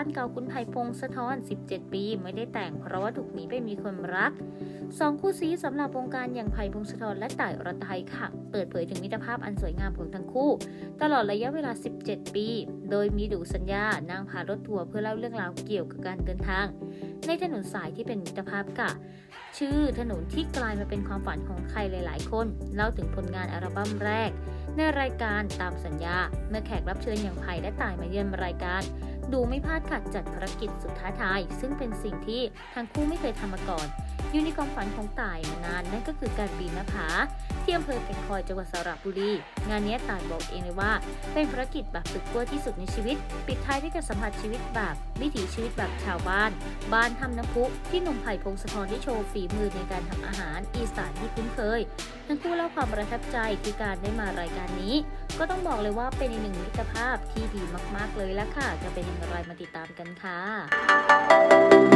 บ้านเก่าคุณไผ่พงศธร17 ปี ไม่ได้แต่งเพราะว่าถูกหนีไปมีคนรักสองคู่ซีสำหรับวงการอย่างไผ่พงศธรและต่ายอรไทยค่ะ เปิดเผยถึงมิตรภาพอันสวยงามของทั้งคู่ ตลอดระยะเวลา 17 ปี โดยมีดูสัญญานางพารถทัวร์เพื่อเล่าเรื่องราวเกี่ยวกับการเดินทาง ในถนนสายที่เป็นมิตรภาพค่ะชื่อถนนที่กลายมาเป็นความฝันของใครหลาย ๆ คนเล่าถึงผลงานอัลบั้มแรก ในรายการตามสัญญา เมื่อแขกรับเชิญอย่างไผ่และต่ายมาเยือนรายการ ดูไม่พลาดค่ะจัดภารกิจสุดท้าทาย ซึ่งเป็นสิ่งที่ทั้งคู่ไม่เคยทำมาก่อนอยู่ในความฝันของต่ายมานานนั่นก็คือการปีนหน้าผาที่อำเภอแก่งคอยจังหวัดสระบุรี งานนี้ต่ายบอกเองเลยว่า เป็นภารกิจแบบสุดขั้วที่สุดในชีวิต ปิดท้ายด้วยการสัมผัสชีวิตแบบวิถีชีวิตแบบชาวบ้าน บ้านทำน้ำพุที่หนุ่มไผ่พงศธรได้โชว์ฝีมือในการทำอาหารอีสานที่คุ้นเคย ทั้งคู่เล่าความประทับใจที่การได้มารายการนี้ ก็ต้องบอกเลยว่าเป็นอีกหนึ่งมิตรภาพที่ดีมากๆเลยละค่ะ จะเป็นอย่างไรมาติดตามกันค่ะ